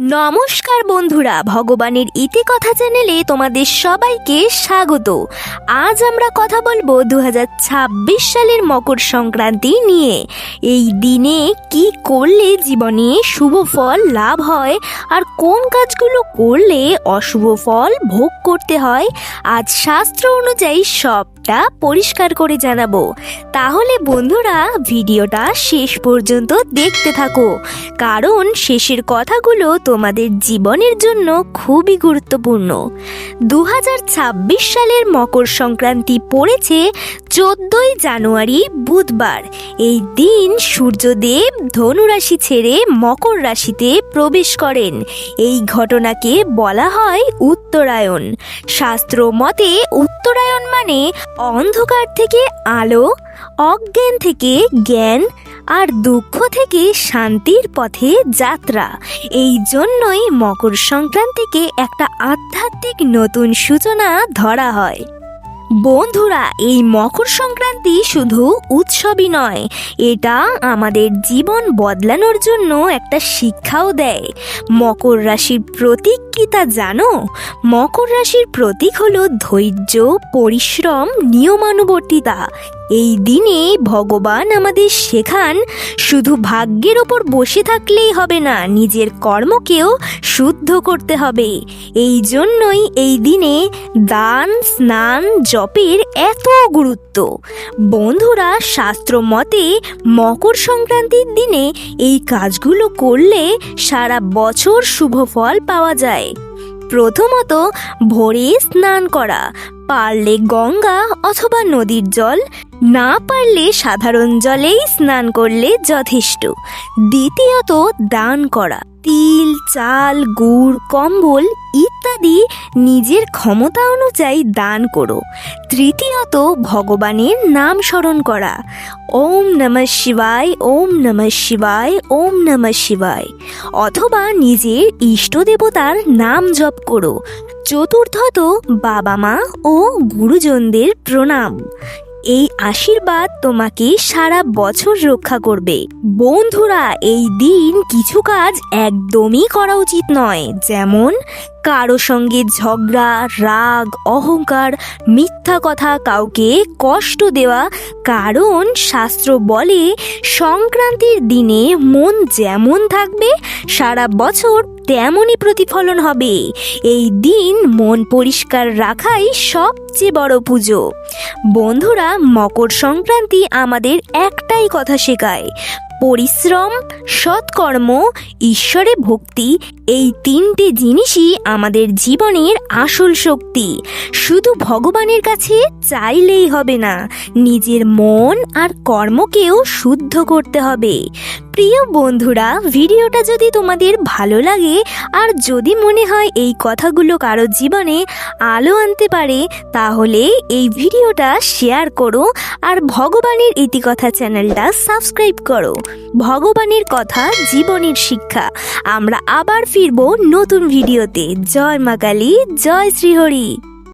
নমস্কার বন্ধুরা, ভগবানের ইতিকথা চ্যানেলে তোমাদের সবাইকে স্বাগত। আজ আমরা কথা বলব দু হাজার ছাব্বিশ সালের মকর সংক্রান্তি নিয়ে। এই দিনে কি করলে জীবনে শুভ ফল লাভ হয় আর কোন কাজগুলো করলে অশুভ ফল ভোগ করতে হয়, আজ শাস্ত্র অনুযায়ী সবটা পরিষ্কার করে জানাব। তাহলে বন্ধুরা ভিডিওটা শেষ পর্যন্ত দেখতে থাকো। কারণ শেষের কথাগুলো তোমাদের জীবনের জন্য খুবই গুরুত্বপূর্ণ। দু হাজার ছাব্বিশ সালের মকর সংক্রান্তি পড়েছে চোদ্দই জানুয়ারি বুধবার। এই দিন সূর্যদেব ধনুরাশি ছেড়ে মকর রাশিতে প্রবেশ করেন। এই ঘটনাকে বলা হয় উত্তরায়ণ। শাস্ত্র মতে উত্তরায়ণ মানে অন্ধকার থেকে আলো, অজ্ঞান থেকে জ্ঞান আর দুঃখ থেকে শান্তির পথে যাত্রা। এই জন্যই মকর সংক্রান্তিকে একটা আধ্যাত্মিক নতুন সূচনা ধরা হয়। বন্ধুরা, এই মকর সংক্রান্তি শুধু উৎসবই নয়, এটা আমাদের জীবন বদলানোর জন্য একটা শিক্ষাও দেয়। মকর রাশির প্রতীক কি তা জানো? মকর রাশির প্রতীক হলো ধৈর্য, পরিশ্রম, নিয়মানুবর্তিতা। এই দিনে ভগবান আমাদের শেখান, শুধু ভাগ্যের ওপর বসে থাকলেই হবে না, নিজের কর্মকেও শুদ্ধ করতে হবে। এই জন্যই এই দিনে দান, স্নান, জপের এত গুরুত্ব। বন্ধুরা শাস্ত্র মতে মকর সংক্রান্তির দিনে এই কাজগুলো করলে সারা বছর শুভ ফল পাওয়া যায়। প্রথমত, ভোরে স্নান করা, পারলে গঙ্গা অথবা নদীর জল না পারলে সাধারণ জলেই স্নান করলে যথেষ্ট। দ্বিতীয়ত দান করা, তিল, চাল, গুড়, কম্বল ইত্যাদি নিজের ক্ষমতা অনুযায়ী দান করো। তৃতীয়ত ভগবানের নাম স্মরণ করা, ওম নমঃ শিবায়, ওম নমঃ শিবায়, ওম নমঃ শিবায়। অথবা নিজের ইষ্ট দেবতার নাম জপ করো। চতুর্থত বাবা মা ও গুরুজনদের প্রণাম। এই আশীর্বাদ তোমাকে সারা বছর রক্ষা করবে। বন্ধুরা, এই দিন কিছু কাজ একদমই করা উচিত নয়। যেমন, কারও সঙ্গে ঝগড়া, রাগ, অহংকার, মিথ্যা কথা কাউকে কষ্ট দেওয়া, কারণ শাস্ত্র বলে, সংক্রান্তির দিনে মন যেমন থাকবে, সারা বছর তেমনই প্রতিফলন হবে। এই দিন মন পরিষ্কার রাখাই সবচেয়ে বড় পুজো। বন্ধুরা, মকর সংক্রান্তি আমাদের একটাই কথা শেখায়। পরিশ্রম, সৎকর্ম, ঈশ্বরে ভক্তি এই তিনটে জিনিসই আমাদের জীবনের আসল শক্তি। শুধু ভগবানের কাছে চাইলেই হবে না, নিজের মন আর কর্মকেও শুদ্ধ করতে হবে। প্রিয় বন্ধুরা, ভিডিওটা যদি তোমাদের ভালো লাগে, আর যদি মনে হয় এই কথাগুলো কারও জীবনে আলো আনতে পারে, তাহলে এই ভিডিওটা শেয়ার করো, আর ভগবানের ইতিকথা চ্যানেলটা সাবস্ক্রাইব করো। ভগবানের কথা, জীবনের শিক্ষা। আমরা আবার ফিরবো নতুন ভিডিওতে। জয় মা কালী জয় শ্রীহরি।